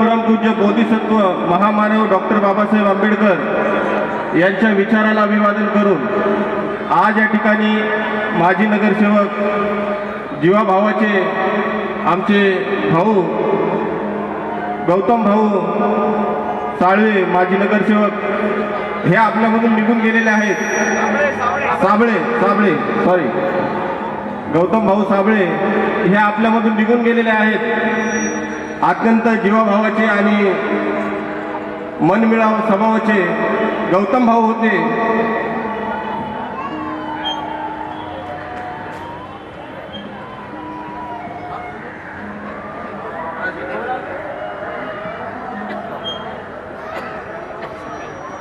परमपूज्य बोधिसत्व महामानव डॉक्टर बाबासाहेब आंबेडकर यांच्या विचाराला अभिवादन करून आज या ठिकाणी माजी नगरसेवक जीवाभावाचे आमचे भाऊ गौतम भाऊ साळवे माजी नगरसेवक हे आपल्यामधून निघून गेलेले आहेत. साबळे साबळे सॉरी गौतम भाऊ साबळे हे आपल्यामधून निघून गेलेले आहेत. अत्यंत जीवाभावाचे आणि मनमिळाव स्वभावाचे गौतम भाऊ होते.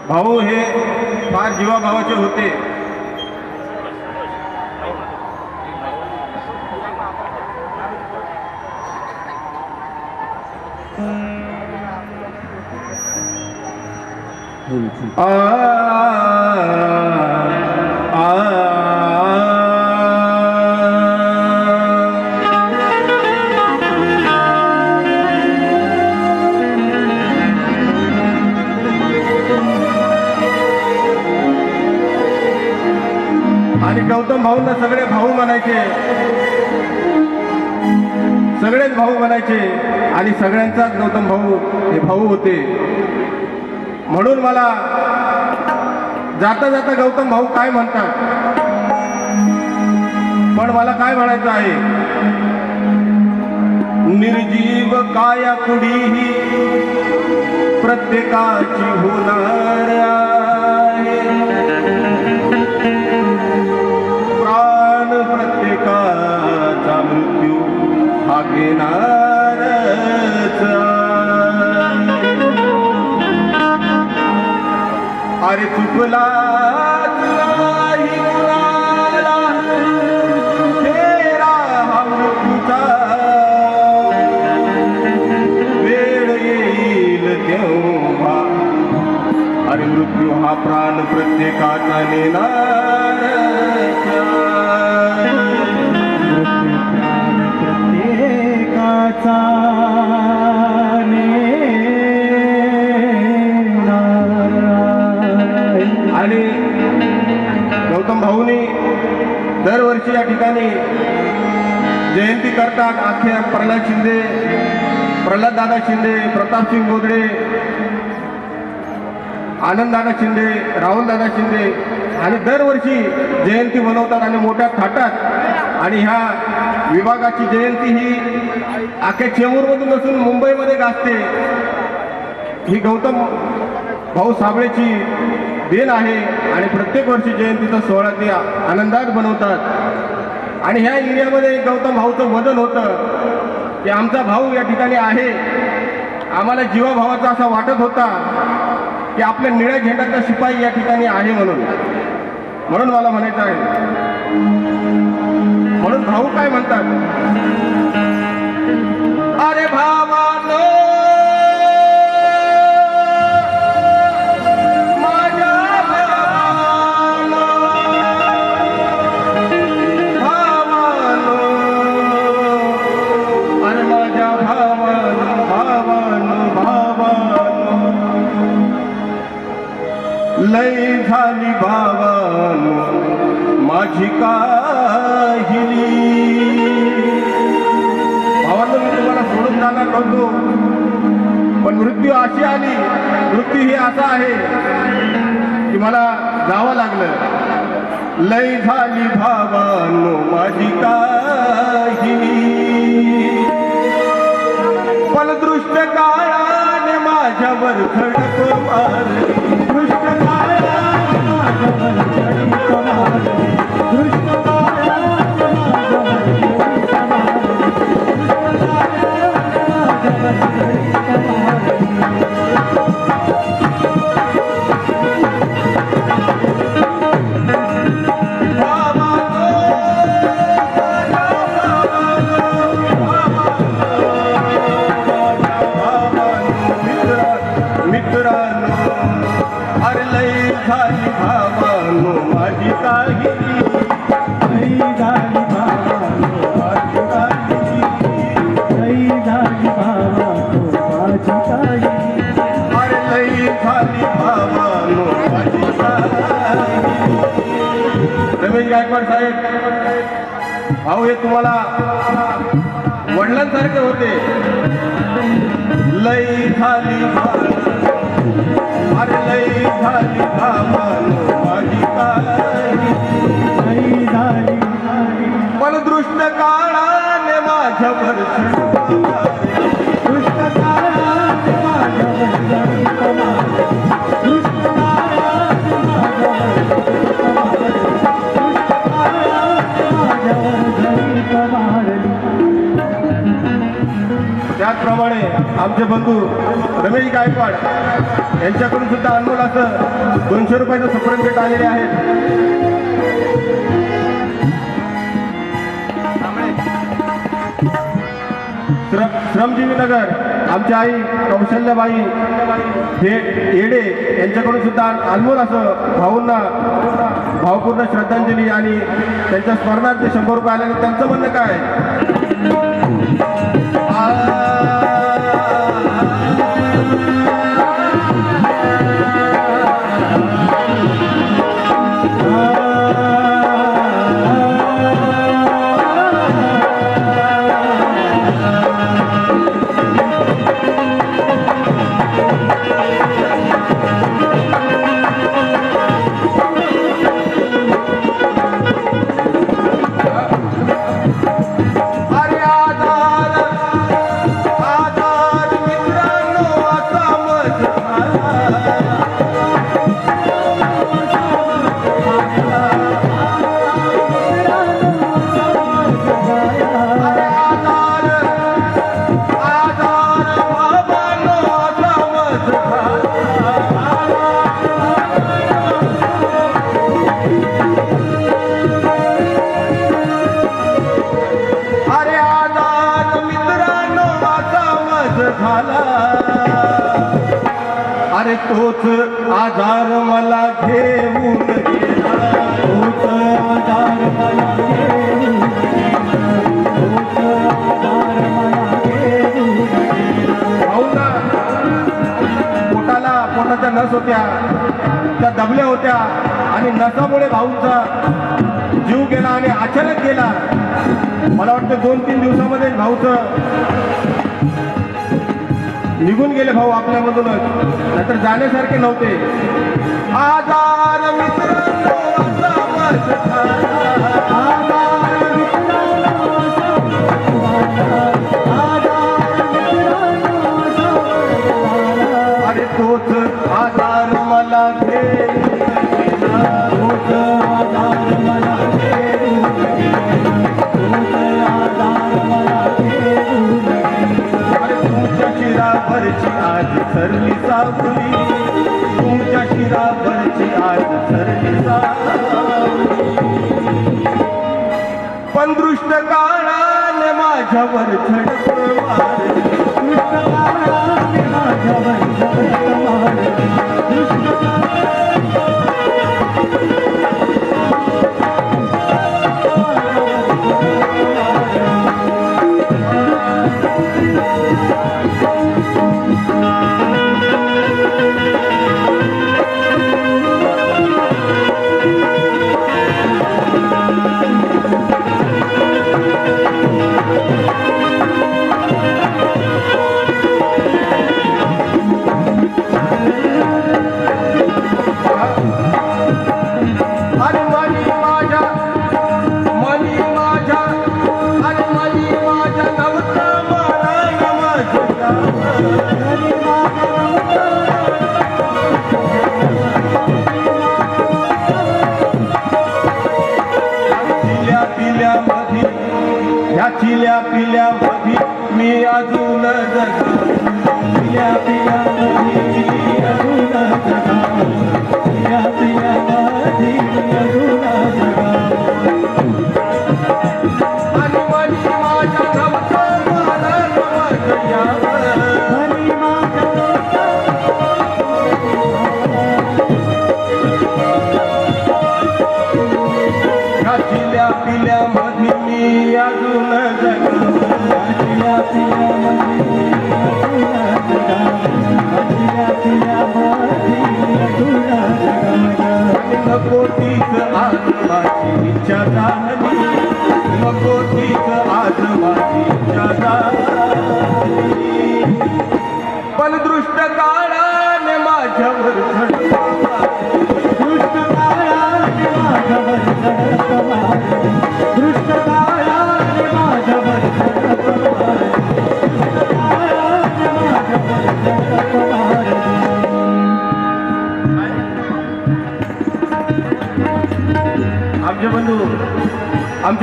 भाऊ हे फार जीवाभावाचे होते. आणि गौतम भाऊंना सगळे भाऊ म्हणायचे. सगळेच भाऊ म्हणायचे. आणि सगळ्यांचाच गौतम भाऊ हे भाऊ होते. म्हणून मला जाता जाता गौतम भाऊ काय म्हणतात? पण मला काय म्हणायचं आहे? निर्जीव काया कुडीही प्रत्येकाची होणार आणि गौतम भाऊनी दरवर्षी या ठिकाणी जयंती करतात. आख्या प्रल्हाद शिंदे प्रल्हाद दादा शिंदे प्रतापसिंग गोदडे आनंददादा शिंदे राहुलदादा शिंदे आणि दरवर्षी जयंती मनवतात आणि मोठ्या थाटात. आणि ह्या विभागाची जयंती ही अख्या चेंबूरमधून नसून मुंबईमध्ये गाजते. ही गौतम भाऊ साबळेची देण आहे आणि प्रत्येक वर्षी जयंतीचा सोहळा ते आनंदात बनवतात. आणि ह्या एरियामध्ये गौतम भाऊचं वजन होतं. की आमचा भाऊ या ठिकाणी आहे. आम्हाला जीवाभावाचा असा वाटत होता. की आपल्या निळ्या झेंड्याचा शिपाई या ठिकाणी आहे म्हणून. म्हणून मला म्हणायचं आहे. म्हणून भाऊ काय म्हणतात? माझी काहिली. भावांना मी तुम्हाला सोडून जाणार नव्हतो. पण मृत्यू अशी आली मृत्यू ही असा आहे की मला जावं लागलं. लय झाली भावानो माझी काहिली. पण दृष्ट काळाने माझ्यावर खडक मारली. दृष्ट काळाने माझ्यावर खडक मारली. दृष्ट रमेश गायकवाड साहेब. भाऊ हे तुम्हाला वडिलांसारखे होते. लई झाली अरे लई झाली भावन माझी काही पण दृष्ट काळाने माझ्यावर आमचे बंधू रमेश गायकवाड यांच्याकडून सुद्धा अनमोल असं दोनशे रुपयाचं सुप्रीम भेट आलेले आहे श्रमजीवी नगर आमच्या आई कौशल्यबाई हे येडे यांच्याकडून सुद्धा अनमोल असं भाऊंना भावपूर्ण श्रद्धांजली आणि त्यांच्या स्मरणार्थ शंभर रुपये आल्याने त्यांचं म्हणणं काय अरे तोच आधार मला घेऊन तोच आधार मला घेऊन पोटाला पोटाच्या नस होत्या. त्या दबल्या होत्या. आणि नसामुळे भाऊंचा जीव गेला आणि अचानक गेला. मला वाटतं दोन तीन दिवसामध्ये भाऊचं निघून गेले भाऊ आपल्यामधूनच. नाहीतर जाण्यासारखे नव्हते. आजार मित्र माझ्यावर झडप मारली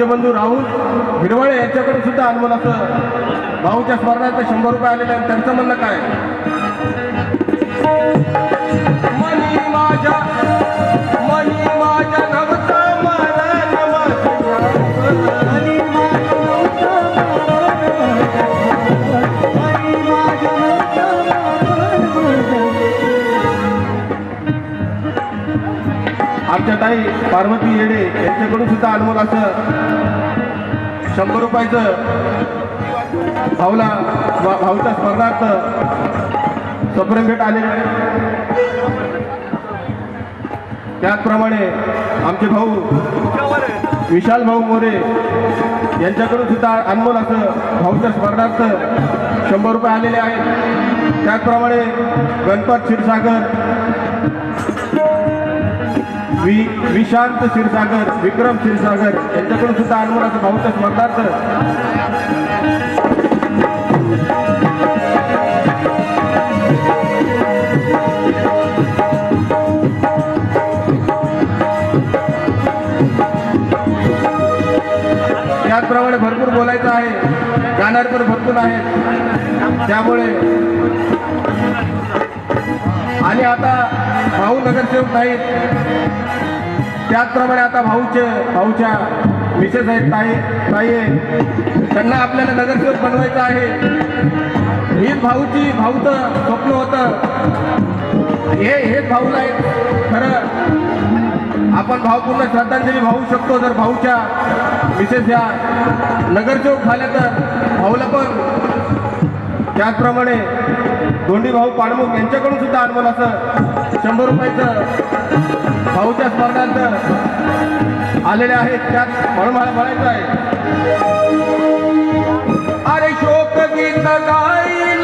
राज्यबंधू राहुल हिरवळे यांच्याकडे सुद्धा अनमोल असं भाऊच्या स्मरणार्थ शंभर रुपये आलेले आहेत. त्यांचं म्हणणं काय? माझ्या. आमच्या ताई पार्वती येडे यांच्याकडून सुद्धा अनमोल असं शंभर रुपयाचं. भाऊला भा- भाऊच्या स्पर्धार्थ. सप्रेम भेट आलेले त्याचप्रमाणे आमचे भाऊ विशाल भाऊ मोरे यांच्याकडून सुद्धा अनमोल असं भाऊच्या स्पर्धार्थ शंभर रुपये आलेले आहेत. त्याचप्रमाणे गणपत क्षीरसागर वि विशांत क्षीरसागर विक्रम क्षीरसागर यांच्याकडून सुद्धा अनमोल असं भाऊच्या त्याचप्रमाणे भरपूर बोलायचं आहे गाणार पण भरपूर आहेत. त्यामुळे आणि आता भाऊ नगरसेवक नाहीत. त्याचप्रमाणे आता भाऊचे भाऊच्या विशेष आहेत ताई ताई आहे. त्यांना आपल्याला नगरसेवक बनवायचं आहे. हीच भाऊची भाऊचं स्वप्न होतं. हे हेच भाऊला आहेत खरं आपण भावपूर्ण श्रद्धांजली वाहू शकतो जर भाऊच्या विशेष या नगरसेवक झाल्या तर. भाऊला पण. त्याचप्रमाणे दोंडी भाऊ पाडमुख यांच्याकडून सुद्धा अनमोल असं शंभर रुपयाचं भाऊच्या स्पर्धांत आलेले आहेत. त्यात म्हणून मला म्हणायचं आहे. अरे शोक गीत गाईल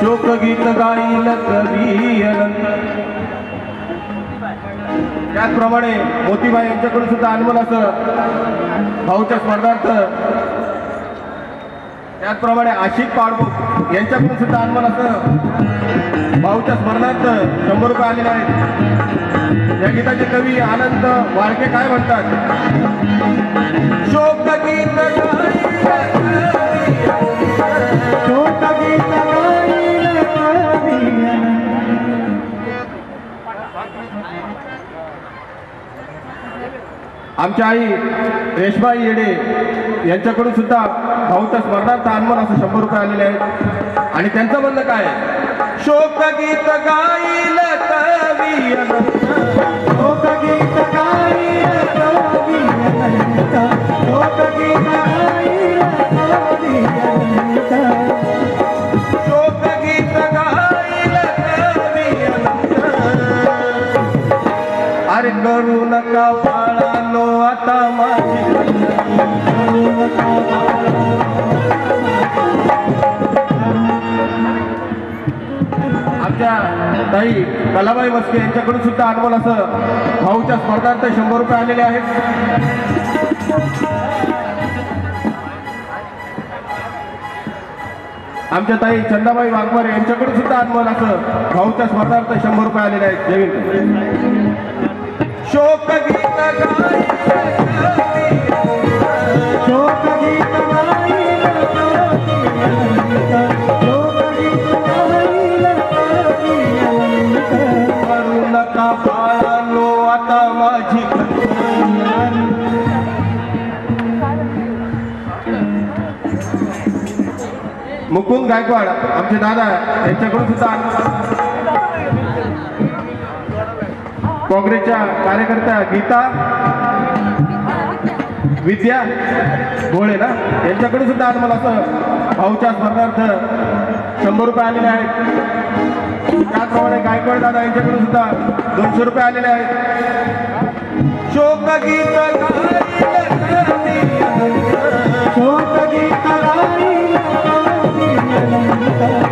शोकगीत गाईल कवी अनंत त्याचप्रमाणे मोतीबाई यांच्याकडून सुद्धा अनमोल असं भाऊच्या स्पर्धार्थ. त्याचप्रमाणे आशिक पाडबुक यांच्याकडून सुद्धा अनमोल असं भाऊच्या स्मरणार्थ शंभर रुपये आलेले आहेत. या गीताचे कवी आनंद वाळके काय म्हणतात? शोक गीत आमच्या आई रेशमाई येडे यांच्याकडून सुद्धा भाऊच्या स्मरणार्थ अनमोल असं शंभर रुपये आलेले आहेत. आणि त्यांचं म्हणणं काय अनंत शोकगीत गाईल कवी अनंत. अरे करू नका ताई कलाबाई वस्के यांच्याकडून सुद्धा अनमोल असं भाऊच्या स्पर्धार्थ शंभर रुपये आलेले आहेत. आमच्या ताई चंदाबाई वाघमारे यांच्याकडून सुद्धा अनमोल असं भाऊच्या स्पर्धार्थ शंभर रुपये आलेले आहेत. जयवीन शोक गीत गायकवाड आमचे दादा यांच्याकडून सुद्धा काँग्रेसच्या कार्यकर्त्या गीता विद्या गोळे ना यांच्याकडे सुद्धा आज मला असं भाऊच्या स्मरणार्थ शंभर रुपये आलेले आहेत. त्याचप्रमाणे गायकवाड दादा यांच्याकडून सुद्धा दोनशे रुपये आलेले आहेत. शोक गीत शोक गीत अनंत शोकगीत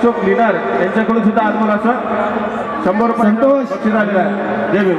अशोक लिनार यांच्याकडून सुद्धा आज मला असं शंभर संतोष. बक्षीस आलेलं आहे जय